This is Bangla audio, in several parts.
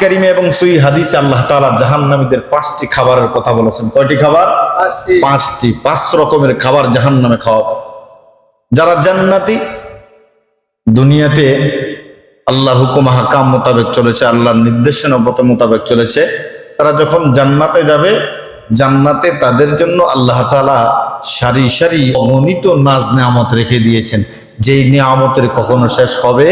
করিমে এবং সুই হাদিসে আল্লাহ তাআলা জাহান্নামীদের পাঁচটি খাবারের কথা বলেছেন। কয়টি খাবার? পাঁচটি। পাঁচ রকমের খাবার জাহান্নামে খাওয়াবে যারা জান্নাতি দুনিয়াতে আল্লাহর হুকুম হাকাম মোতাবেক চলেছে আল্লাহর নির্দেশনা মতো মোতাবেক চলেছে তারা যখন জান্নাতে যাবে জান্নাতে তাদের জন্য আল্লাহ তাআলা সারি সারি অগণিত নাজ নেয়ামত রেখে দিয়েছেন। যেই নিয়ামতের কখনো শেষ হবে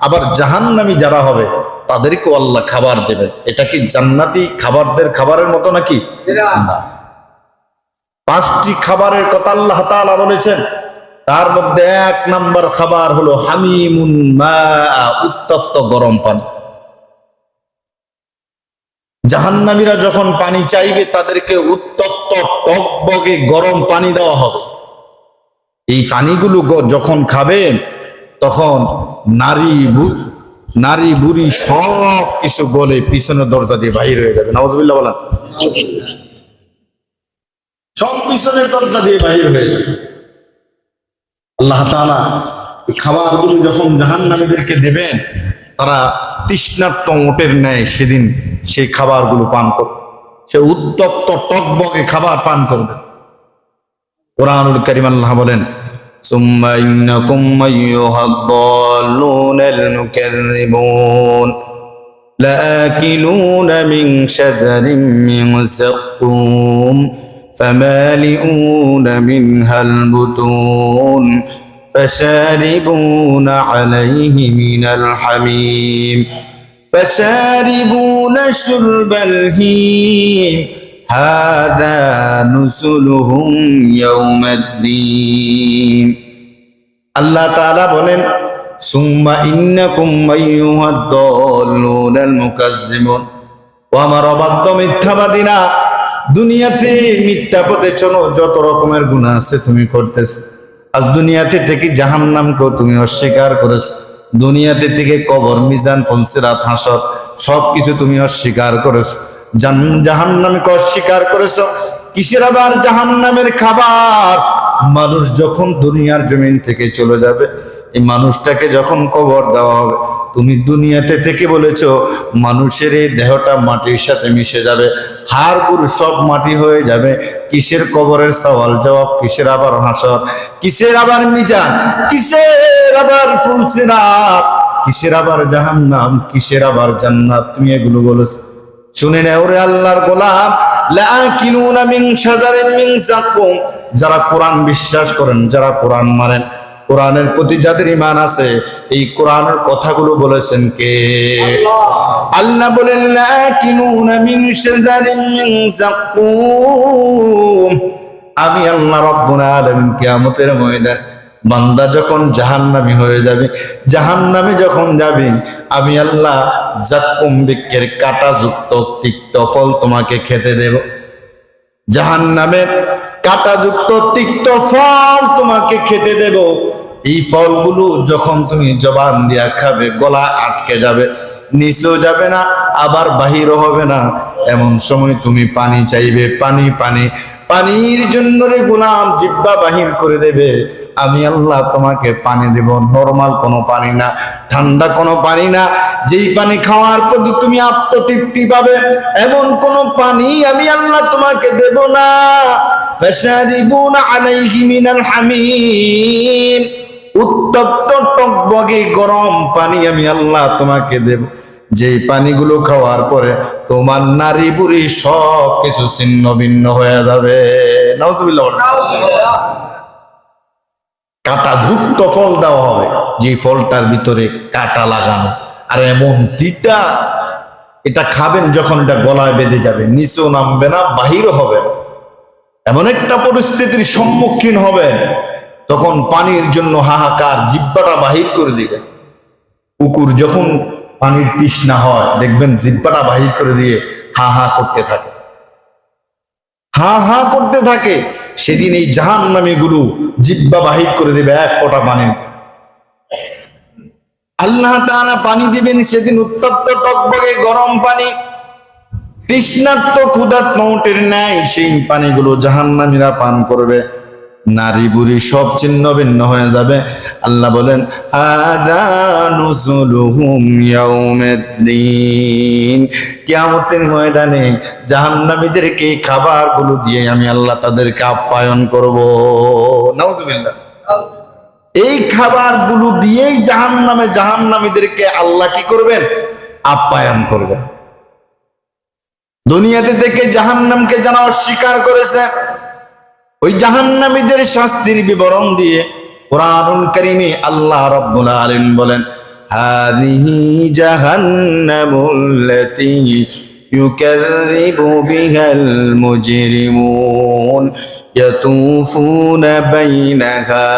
আবার জাহান্নামী যারা হবে তাদেরকেও আল্লাহ খাবার দেবেন। এটা কি জান্নাতি খাবারদের খাবারের মতো নাকি? না। পাঁচটি খাবারের কথা আল্লাহ তাআলা বলেছেন। তার মধ্যে এক নাম্বার খাবার হলো হামিমুন মা উত্তপ্ত গরম পানি। জাহান্নামীরা যখন পানি চাইবে তাদেরকে উত্তপ্ত টকবগে গরম পানি দেওয়া হবে। এই পানিগুলো যখন খাবেন তখন নারী নারী, বুড়ি সব কিছু বলে পিছনের দরজা দিয়ে বাহির হয়ে যাবে। নওয়াজবিল্লাহ বলেন। সব পিছনের দরজা দিয়ে বাহির হয়ে যাবে। আল্লাহ এই খাবারগুলো যখন জাহান্নামীদেরকে দেবেন, তারা তৃষ্ণার্ত ওটের ন্যায় সেদিন সেই খাবারগুলো পান করবে। সে উত্তপ্ত টকবকে খাবার পান করবে। কোরআনুল করিম আল্লাহ বলেন ثم إنكم أيها الضالون المكذبون لآكلون من شجر من زقوم فمالئون منها البطون فشاربون عليه من الحميم فشاربون شرب الهيم هذا نسلهم يوم الدين আল্লাহ তাআলা বলেন সুম্মা ইন্নাকুম আইয়ুহাদ-দাল্লুনাল মুকাজ্জিবুন ও আমার অবাধ্য মিথ্যাবাদীরা দুনিয়াতে মিথ্যা পথে চলো যত রকমের গুনাহ আছে তুমি করতেছ আজ দুনিয়াতে থেকে জাহান্নামকেও তুমি অস্বীকার করেছো দুনিয়াতে থেকে কবর মিজান ফলসিরাত হাসর সবকিছু তুমি অস্বীকার করেছো জান- জাহান্নামকে অস্বীকার করেছ? কিসের আবার জাহান্নামের খাবার? মানুষ যখন দুনিয়ার জমিন থেকে চলে যাবে, এই মানুষটাকে যখন কবর দেওয়া হবে, তুমি দুনিয়াতে থেকে বলেছ, মানুষের এই দেহটা মাটির সাথে মিশে যাবে হাড় সব মাটি হয়ে যাবে, কিসের কবরের সওয়াল জবাব, কিসের আবার হাসর, কিসের আবার মিজান, কিসের আবার ফুলসিরাত, কিসের আবার জাহান্নাম, কিসের আবার জান্নাত, তুমি এগুলো বলেছ। শুনে নেও রে আল্লাহর যাকুম যারা কোরআন বিশ্বাস করেন যারা কোরআন মানেন কোরআনের প্রতি যাদের ইমান আছে এই কোরআনের কথাগুলো বলেছেন কে? আল্লাহ। বলেন আমি আল্লাহ রব্বুল আলামিন কিয়ামতের ময়দান বান্দা যখন জাহান্নামী হয়ে যাবে, জাহান্নামে যখন যাবে, আমি আল্লাহ জাক্কুম বৃক্ষের কাঁটাযুক্ত তিক্ত ফল তোমাকে খেতে দেব। জাহান্নামের কাঁটাযুক্ত তিক্ত ফল তোমাকে খেতে দেব। এই ফলগুলো যখন তুমি জবান দিয়া খাবে, গলা আটকে যাবে, নিচেও যাবে না, আবার বাহিরও হবে না। এমন সময় তুমি পানি চাইবে, পানি পানি, পানির জন্য রে গোলাম জিব্বা বাহির করে দেবে। আমি আল্লাহ তোমাকে পানি দেব। নর্মাল কোনো পানি না, ঠান্ডা কোনো পানি না। যেই পানি খাওয়ার পর তুমি আত্মতৃপ্তি পাবে, এমন কোন পানি আমি আল্লাহ তোমাকে দেব না। উত্তপ্ত টকবগে গরম পানি আমি আল্লাহ তোমাকে দেব। যেই পানিগুলো খাওয়ার পরে তোমার নারী বুড়ি সব কিছু ছিন্ন ভিন্ন হয়ে যাবে। নজবিল্লা বলেন। কাটা যুক্ত ফল দেওয়া হবে, যে ফলটার ভিতরে কাটা লাগানো। আর এমন তিতা, এটা খাবেন যখন এটা গলায় বেঁধে যাবে, নিচেও নামবে না বাহির হবে এমন একটা পরিস্থিতির সম্মুখীন হবেন, তখন পানির জন্য হাহাকার জিব্বাটা বাহির করে দিবে কুকুর যখন পানির তৃষ্ণা হয়, দেখবেন জিব্বাটা বাহির করে দিয়ে হা হা করতে থাকে। হা হা করতে থাকে। সেদিন এই জাহান নামে গুরু জিব্বা বাহির করে দেবে, এক কটা পানি আল্লাহ তারা পানি দিবেন, সেদিন উত্তপ্ত টকবগে গরম পানি, তৃষ্ণার্ত ক্ষুধার্ত নোটের ন্যায় সেই পানিগুলো জাহান্নামীরা পান করবে। নারী বুড়ি সব চিহ্ন ভিন্ন হয়ে যাবে। আল্লাহ বলেন ময়দানে জাহান্নামীদেরকে এই খাবারগুলো দিয়ে আমি আল্লাহ তাদেরকে আপ্যায়ন করব। নাউজুবিল্লাহ। এই খাবারগুলো দিয়েই জাহান্নামে জাহান্নামীদেরকে আল্লাহ কি করবেন? আপ্যায়ন করবেন। দুনিয়াতে থেকে জাহান্নামকে যারা অস্বীকার করেছে ওই জাহান্নামীদের শাস্তির বিবরণ দিয়ে কোরআনুল কারিমে আল্লাহ রাব্বুল আলামিন বলেন, হাদিহি জাহান্নামুল্লাতী ইউকাযযিবু বিহাল মুজরিমুন বাইনাহা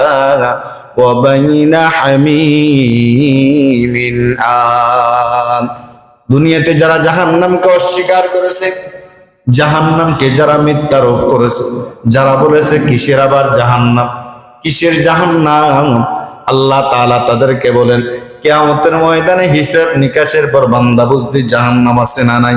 ওয়া বাইনা হামিমিন আন। দুনিয়াতে যারা জাহান্নামকে অস্বীকার করেছে জাহান্নামকে যারা মিথ্যারোপ করেছে, যারা বলেছে কিসের আবার জাহান্নাম? কিসের জাহান্নাম? আল্লাহ তালা তাদেরকে বলেন, কেয়ামতের ময়দানে হিসাব নিকাশের পর বান্দা বুঝবি জাহান্নাম আছে না নাই।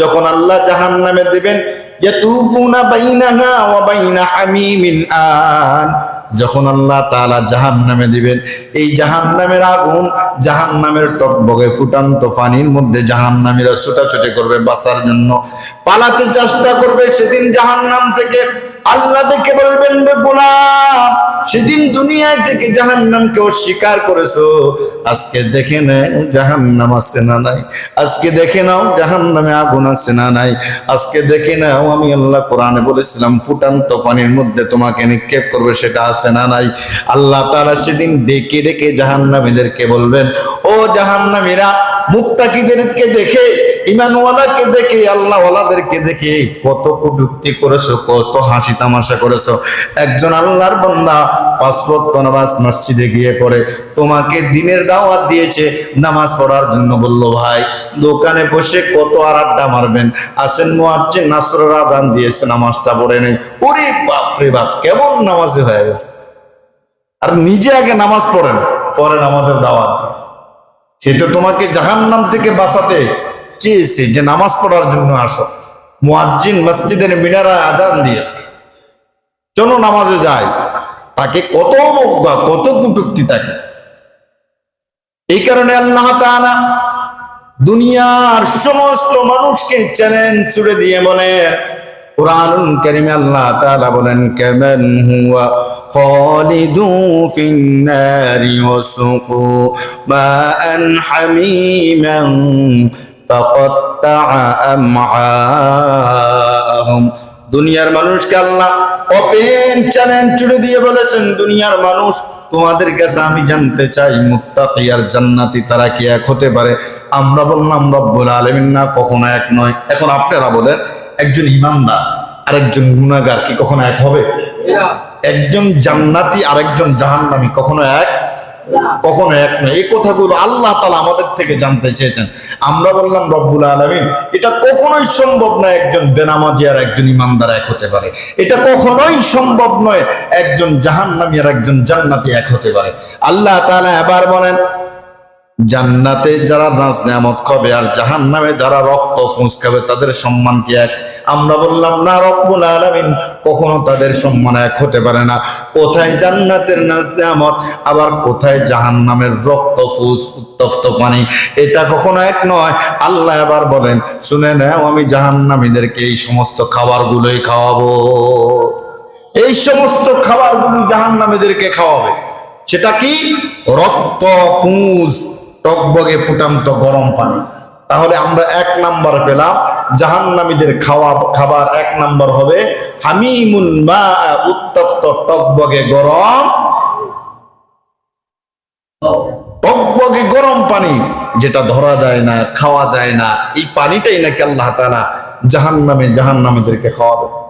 যখন আল্লাহ জাহান্নামে দিবেন, ইয়াতুফুনা বাইনাহা ওয়া বাইনা হামিমিন আন। যখন আল্লাহ তালা জাহান নামে দিবেন, এই জাহান নামের আগুন জাহান জাহান্নামের টকবগে ফুটান্ত পানির মধ্যে জাহান নামীরা ছোটাছুটি করবে বাঁচার জন্য। পালাতে চেষ্টা করবে সেদিন জাহান নাম থেকে। আল্লাহ দেখে বলবেন রে সেদিন দুনিয়ায় থেকে জাহান্নামকে অস্বীকার করেছ। আজকে দেখে নেয় জাহান্নাম আছে না নাই। আজকে দেখে নাও জাহান্নামে আগুন আছে না নাই। আজকে দেখে নাও আমি আল্লাহ কোরআনে বলেছিলাম, ফুটান্ত পানির মধ্যে তোমাকে নিক্ষেপ করবে, সেটা আছে না নাই। আল্লাহ তারা সেদিন ডেকে ডেকে জাহান্নামীদেরকে বলবেন, ও জাহান্নামীরা, মুত্তাকিদেরকে দেখে ইমানওয়ালাকে দেখে, আল্লাহওয়ালাদেরকে দেখে কত কটুক্তি করেছ, কত হাসি তামাশা করেছ। একজন আল্লাহর বান্দা পাঁচ ওয়াক্ত নামাজ মসজিদে গিয়ে পড়ে, তোমাকে দিনের দাওয়াত দিয়েছে, নামাজ পড়ার জন্য বলল, ভাই, দোকানে বসে কত আর আড্ডা মারবেন? আসেন মুয়াজ্জিন নাসরের আদান দিয়েছে, নামাজটা পড়ে নেই। ওরে বাপ রে বাপ, কেমন নামাজে হয়ে গেছে। আর নিজে আগে নামাজ পড়েন, পরে নামাজের দাওয়াত সে তো তোমাকে জাহান্নাম থেকে বাঁচাতে চেয়েছে যে নামাজ পড়ার জন্য আসো মুয়াজ্জিন মসজিদের মিনারা আজান দিয়েছে চলো নামাজে যায় তাকে কত অবজ্ঞা কত কুটুক্তি থাকে এই কারণে আল্লাহ তাআলা দুনিয়ার সমস্ত মানুষকে চ্যালেঞ্জ ছুড়ে দিয়ে বলে কোরআনুল কারিমে আল্লাহ তাআলা বলেন কামান হুয়া خالدوا في النار وسقوا ماء حميما فقطع أمعاءهم দুনিয়ার মানুষকে আল্লাহ ওপেন চ্যালেঞ্জ ছুড়ে দিয়ে বলেছেন দুনিয়ার মানুষ তোমাদের কাছে আমি জানতে চাই মুত্তাকি আর জান্নাতি তারা কি এক হতে পারে? আমরা বললাম রব্বুল আলামিন না কখনো এক নয়। এখন আপনারা বলেন একজন ইমানদার আর একজন গুনাহগার কি কখনো এক হবে? একজন জান্নাতি আর একজন জাহান্নামী কখনো এক কখনো এক নয়। এই কথাগুলো আল্লাহ তালা আমাদের থেকে জানতে চেয়েছেন। আমরা বললাম, রব্বুল আলমিন, এটা কখনোই সম্ভব নয় একজন বেনামাজি আর একজন ইমানদার এক হতে পারে। এটা কখনোই সম্ভব নয় একজন জাহান্নামি আর একজন জান্নাতি এক হতে পারে। আল্লাহ তালা এবার বলেন জান্নাতে যারা নাচ নেয়ামত খাবে আর জাহান্নামে যারা রক্ত ফুঁস খাবে, তাদের সম্মান কি এক? আমরা বললাম, না, রব্বুল আলামিন। কখনো তাদের সম্মান এক হতে পারে না। কোথায় জান্নাতের নাচ নেয়ামত, আবার কোথায় জাহান্নামের রক্ত ফুস, উত্তপ্ত পানি? এটা কখনো এক নয়। আল্লাহ এবার বলেন, শুনে নাও, আমি জাহান্নামীদেরকে এই সমস্ত খাবারগুলোই খাওয়াবো। এই সমস্ত খাবারগুলো জাহান্নামীদেরকে খাওয়াবে। সেটা কি? রক্ত পুঁজ টকবগে ফুটান্ত গরম পানি। তাহলে আমরা এক নাম্বার পেলাম, জাহান্নামীদের খাওয়া, খাবার এক নাম্বার হবে, হামিমুন মা উত্তপ্ত টকবগে গরম। টকবগে গরম পানি, যেটা ধরা যায় না, খাওয়া যায় না, এই পানিটাই নাকি আল্লাহ তাআলা জাহান্নামে জাহান্নামীদেরকে খাওয়াবে।